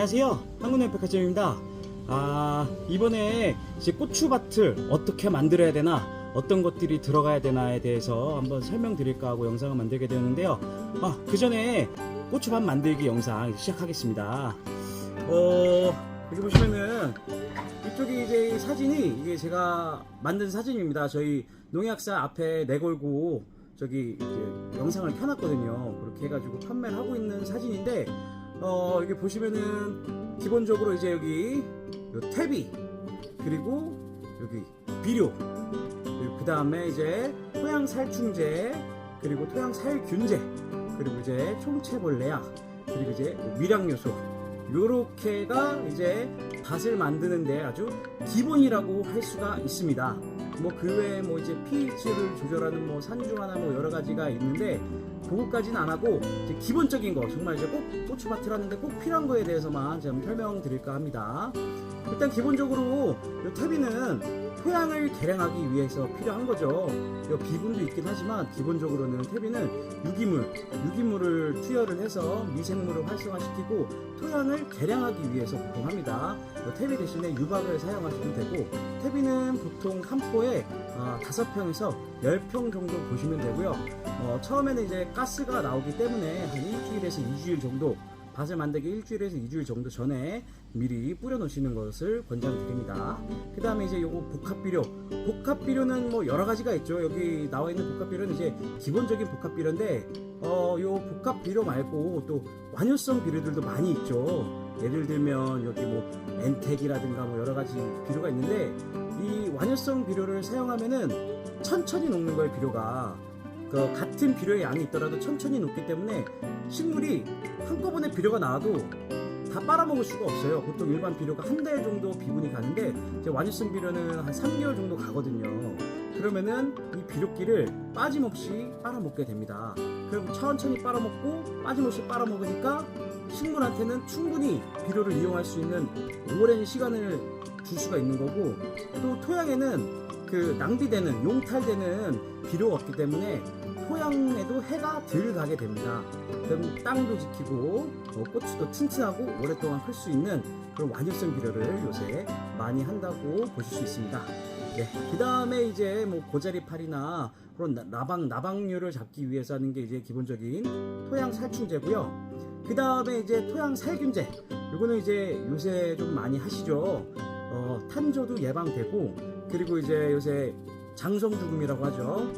안녕하세요. 한국의 백화점입니다. 아, 이번에 이제 고추밭을 어떻게 만들어야 되나, 어떤 것들이 들어가야 되나에 대해서 한번 설명드릴까 하고 영상을 만들게 되었는데요. 아, 그 전에 고추밭 만들기 영상 시작하겠습니다. 어, 여기 보시면은 이쪽이 이제 이 사진이 이게 제가 만든 사진입니다. 저희 농약사 앞에 내걸고 저기 이렇게 영상을 켜놨거든요. 그렇게 해가지고 판매를 하고 있는 사진인데 어, 여기 보시면은 기본적으로 이제 여기 요 퇴비 그리고 여기 비료 그 다음에 이제 토양 살충제 그리고 토양 살균제 그리고 이제 총체벌레약 그리고 이제 미량 요소 요렇게가 이제 밭을 만드는데 아주 기본이라고 할 수가 있습니다. 뭐 그 외에 뭐 이제 pH를 조절하는 뭐 산중하나 뭐 여러 가지가 있는데 그것까지는 안 하고 이제 기본적인 거 정말 이제 꼭 고추밭을 하는데 꼭 필요한 거에 대해서만 좀 설명드릴까 합니다. 일단 기본적으로 이 퇴비는 토양을 개량하기 위해서 필요한 거죠. 이 비분도 있긴 하지만 기본적으로는 퇴비는 유기물, 유기물을 투여를 해서 미생물을 활성화시키고 토양을 개량하기 위해서 보통 합니다. 이 퇴비 대신에 유박을 사용하시면 되고 퇴비는 보통 한 포에 아, 5평에서 10평 정도 보시면 되고요. 어, 처음에는 이제 가스가 나오기 때문에 한 일주일에서 2주일 정도 밭을 만들기 일주일에서 2주일 정도 전에 미리 뿌려 놓으시는 것을 권장드립니다. 그 다음에 이제 요거 복합비료. 복합비료는 뭐 여러 가지가 있죠. 여기 나와 있는 복합비료는 이제 기본적인 복합비료인데, 어, 요 복합비료 말고 또 완효성 비료들도 많이 있죠. 예를 들면 여기 뭐 엔텍이라든가 뭐 여러 가지 비료가 있는데, 이 완효성 비료를 사용하면은 천천히 녹는 거예요, 비료가. 그 같은 비료의 양이 있더라도 천천히 녹기 때문에 식물이 한꺼번에 비료가 나와도 다 빨아먹을 수가 없어요. 보통 일반 비료가 한 달 정도 비분이 가는데 이제 완효성 비료는 한 3개월 정도 가거든요. 그러면은 이 비료기를 빠짐없이 빨아먹게 됩니다. 그럼 천천히 빨아먹고 빠짐없이 빨아먹으니까 식물한테는 충분히 비료를 이용할 수 있는 오랜 시간을 줄 수가 있는 거고 또 토양에는 그 낭비되는 용탈되는 비료가 없기 때문에 토양에도 해가 덜 가게 됩니다. 그럼 땅도 지키고 뭐 고추도 튼튼하고 오랫동안 클 수 있는 그런 완효성 비료를 요새 많이 한다고 보실 수 있습니다. 네, 그 다음에 이제 뭐 고자리팔이나 그런 나- 나방 나방류를 잡기 위해서 하는 게 이제 기본적인 토양 살충제고요. 그 다음에 이제 토양 살균제. 요거는 이제 요새 좀 많이 하시죠. 어, 탄저도 예방되고 그리고 이제 요새 장성 죽음이라고 하죠.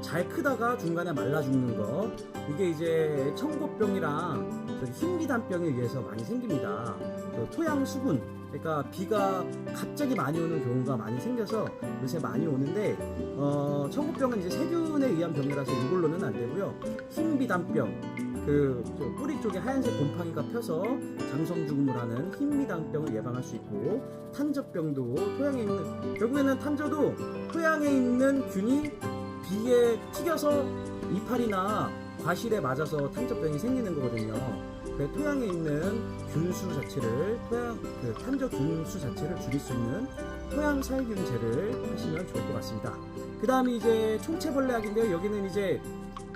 잘 크다가 중간에 말라 죽는 거. 이게 이제 청고병이랑 저기 흰비단병에 의해서 많이 생깁니다. 그 토양 수분. 그러니까 비가 갑자기 많이 오는 경우가 많이 생겨서 요새 많이 오는데 어, 청고병은 이제 세균에 의한 병이라서 이걸로는 안 되고요. 흰비단병. 그저 뿌리 쪽에 하얀색 곰팡이가 펴서 장성 죽음을 하는 흰미당병을 예방할 수 있고 탄저병도 토양에 있는 결국에는 탄저도 토양에 있는 균이 비에 튀겨서 이파리나 과실에 맞아서 탄저병이 생기는 거거든요. 그 토양에 있는 균수 자체를 토양 그 탄저 균수 자체를 줄일 수 있는 토양 살균제를 하시면 좋을 것 같습니다. 그 다음에 이제 총체벌레약인데요. 여기는 이제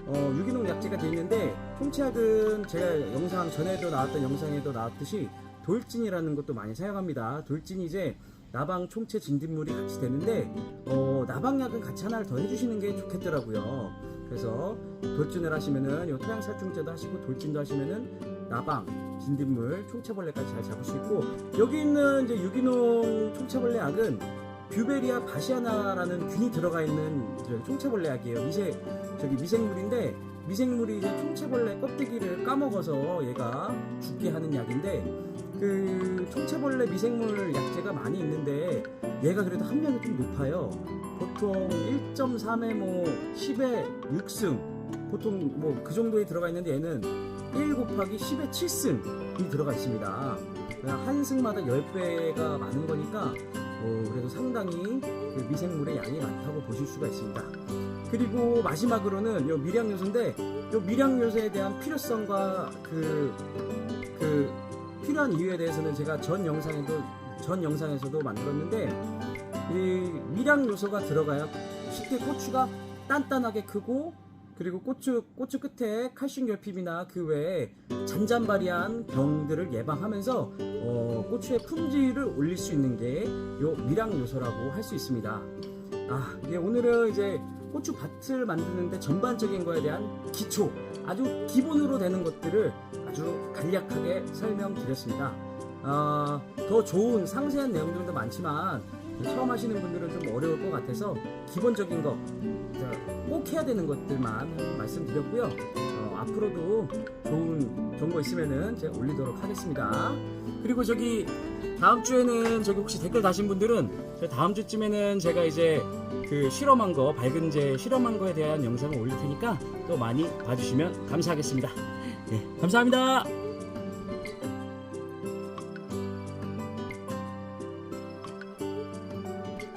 어, 유기농 약재가 되어 있는데 총체약은 제가 영상 전에도 나왔던 영상에도 나왔듯이 돌진이라는 것도 많이 사용합니다. 돌진이 이제 나방 총체 진딧물이 같이 되는데 어, 나방약은 같이 하나를 더 해주시는 게 좋겠더라고요. 그래서 돌진을 하시면은 요 토양 살충제도 하시고 돌진도 하시면은 나방, 진딧물, 총체벌레까지 잘 잡을 수 있고 여기 있는 이제 유기농 총체벌레 약은 뷰베리아 바시아나라는 균이 들어가 있는 저 총체벌레 약이에요. 미세 저기 미생물인데 미생물이 이제 총체벌레 껍데기를 까먹어서 얘가 죽게 하는 약인데 그 총체벌레 미생물 약제가 많이 있는데 얘가 그래도 함량이 좀 높아요. 보통 1.3에 뭐 10에 6승 보통 뭐 그 정도에 들어가 있는데 얘는 1 곱하기 10에 7승이 들어가 있습니다. 한 승마다 10배가 많은 거니까 어, 그래도 상당히 그 미생물의 양이 많다고 보실 수가 있습니다. 그리고 마지막으로는 요 미량 요소인데 요 미량 요소에 대한 필요성과 그, 그 필요한 이유에 대해서는 제가 전 영상에도 전 영상에서도 만들었는데 이 미량 요소가 들어가야 쉽게 고추가 단단하게 크고 그리고 고추 고추 끝에 칼슘 결핍이나 그 외에 잔잔바리한 병들을 예방하면서 어, 고추의 품질을 올릴 수 있는 게 요 미량 요소라고 할 수 있습니다. 아, 이게 오늘은 이제 고추 밭을 만드는데 전반적인 거에 대한 기초, 아주 기본으로 되는 것들을 아주 간략하게 설명드렸습니다. 아, 더 좋은 상세한 내용들도 많지만 처음 하시는 분들은 좀 어려울 것 같아서 기본적인 거, 꼭 해야 되는 것들만 말씀드렸고요. 어, 앞으로도 좋은 정보 있으면은 제가 올리도록 하겠습니다. 그리고 저기 다음 주에는 저기 혹시 댓글 다신 분들은 저 다음 주쯤에는 제가 이제 그 실험한 거 밝은제 실험한 거에 대한 영상을 올릴 테니까 또 많이 봐주시면 감사하겠습니다. 네, 감사합니다.